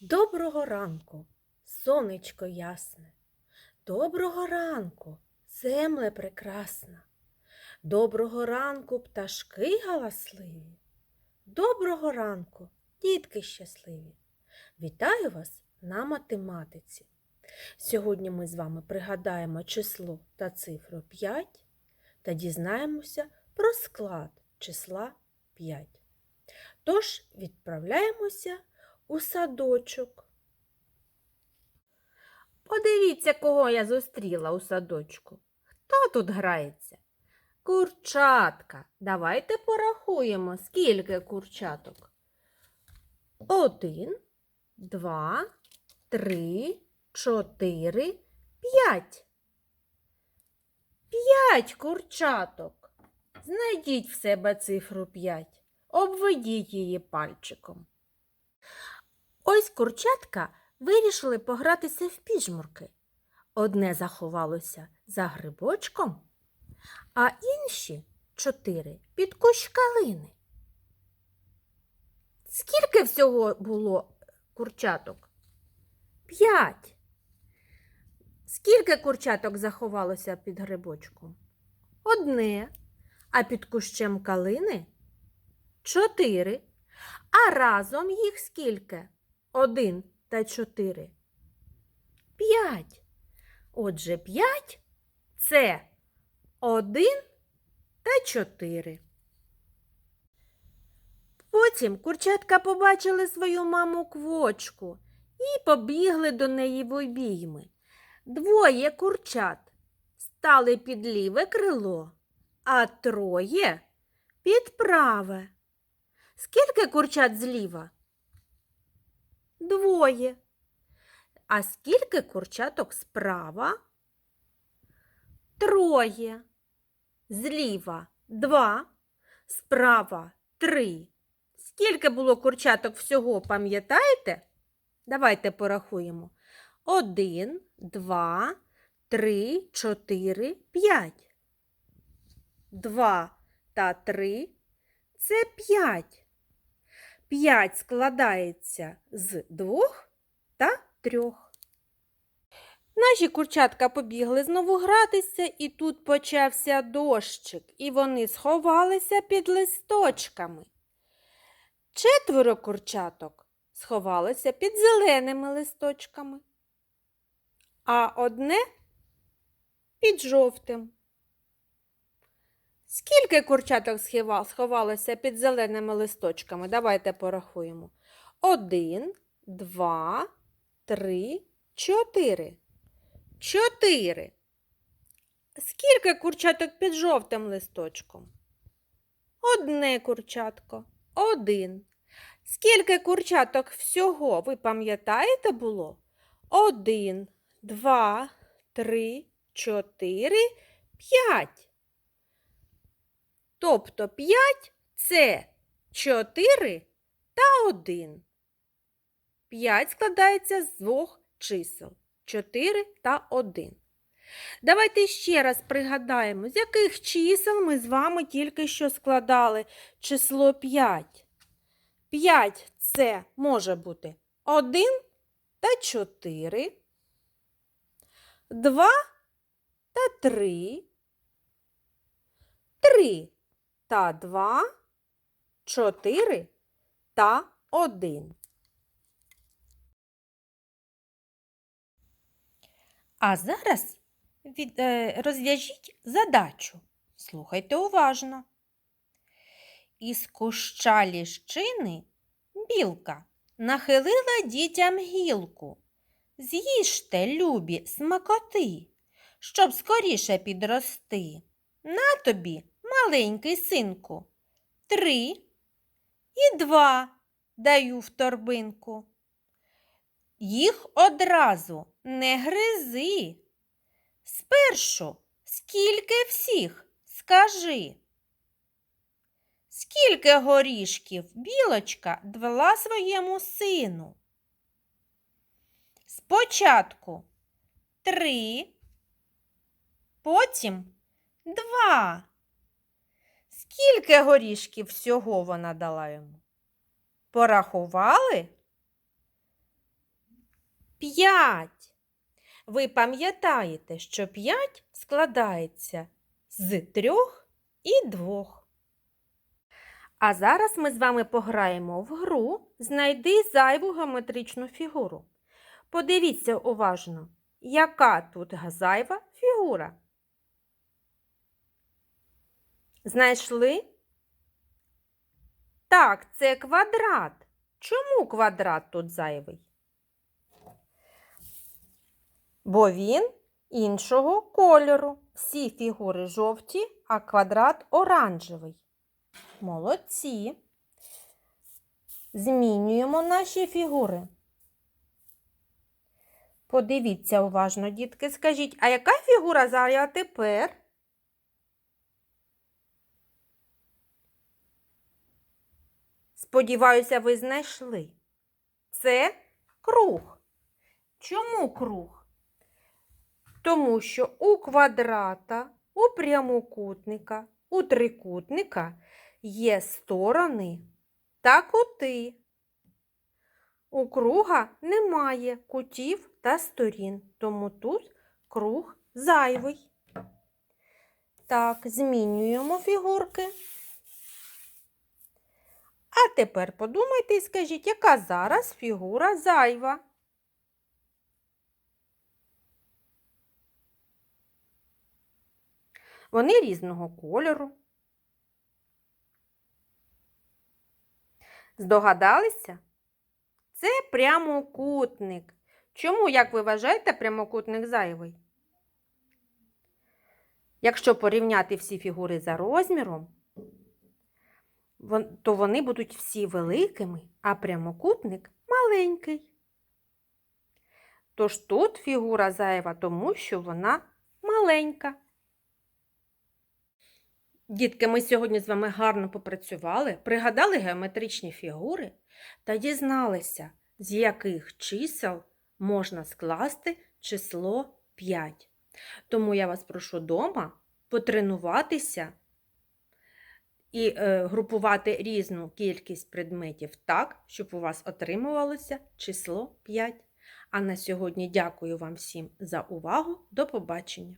Доброго ранку, сонечко ясне. Доброго ранку, земле прекрасна. Доброго ранку, пташки галасливі. Доброго ранку, дітки щасливі. Вітаю вас на математиці. Сьогодні ми з вами пригадаємо число та цифру 5 та дізнаємося про склад числа 5. Тож відправляємося у садочок. Подивіться, кого я зустріла у садочку. Хто тут грається? Курчатка. Давайте порахуємо, скільки курчаток. Один, два, три, чотири, п'ять. П'ять курчаток. Знайдіть в себе цифру п'ять. Обведіть її пальчиком. Ось курчатка вирішили погратися в піжмурки. Одне заховалося за грибочком, а інші чотири під кущ калини. Скільки всього було курчаток? П'ять. Скільки курчаток заховалося під грибочком? Одне. А під кущем калини чотири. А разом їх скільки? Один та чотири. П'ять. Отже, п'ять це один та чотири. Потім курчатка побачили свою маму квочку і побігли до неї в обійми. Двоє курчат стали під ліве крило, а троє під праве. Скільки курчат зліва? Двоє. А скільки курчаток справа? Троє. Зліва два, справа три. Скільки було курчаток всього, пам'ятаєте? Давайте порахуємо. Один, два, три, чотири, п'ять. Два та три це п'ять. П'ять складається з двох та трьох. Наші курчатка побігли знову гратися, і тут почався дощик, і вони сховалися під листочками. Четверо курчаток сховалося під зеленими листочками, а одне під жовтим. Скільки курчаток сховалося під зеленими листочками? Давайте порахуємо. Один, два, три, чотири. Чотири. Скільки курчаток під жовтим листочком? Одне курчатко. Один. Скільки курчаток всього, ви пам'ятаєте, було? Один, два, три, чотири, п'ять. Тобто 5 це 4 та 1. 5 складається з двох чисел 4 та 1. Давайте ще раз пригадаємо, з яких чисел ми з вами тільки що складали число 5. 5 це може бути 1 та 4, 2 та 3, 3 та 2, 4 та 1. А зараз від, е, розв'яжіть задачу. Слухайте уважно. Із куща ліщини білка нахилила дітям гілку. З'їжте, любі, смакоти, щоб скоріше підрости. На тобі, маленький синку, три і два даю в торбинку. Їх одразу не гризи. Спершу, скільки всіх, скажи. Скільки горішків білочка двела своєму сину? Спочатку три, потім два. Скільки горішків всього вона дала йому? Порахували? 5. Ви пам'ятаєте, що 5 складається з трьох і двох. А зараз ми з вами пограємо в гру Знайди зайву геометричну фігуру. Подивіться уважно, яка тут зайва фігура. Знайшли? Так, це квадрат. Чому квадрат тут зайвий? Бо він іншого кольору. Всі фігури жовті, а квадрат оранжевий. Молодці. Змінюємо наші фігури. Подивіться уважно, дітки, скажіть, а яка фігура зайва тепер? Сподіваюся, ви знайшли. Це круг. Чому круг? Тому що у квадрата, у прямокутника, у трикутника є сторони та кути. У круга немає кутів та сторін, тому тут круг зайвий. Так, змінюємо фігурки. А тепер подумайте і скажіть, яка зараз фігура зайва? Вони різного кольору. Здогадалися? Це прямокутник. Чому, як ви вважаєте, прямокутник зайвий? Якщо порівняти всі фігури за розміром, то вони будуть всі великими, а прямокутник маленький. Тож тут фігура зайва, тому що вона маленька. Дітки, ми сьогодні з вами гарно попрацювали, пригадали геометричні фігури та дізналися, з яких чисел можна скласти число 5. Тому я вас прошу дома потренуватися і е, групувати різну кількість предметів так, щоб у вас отримувалося число 5. А на сьогодні дякую вам всім за увагу. До побачення!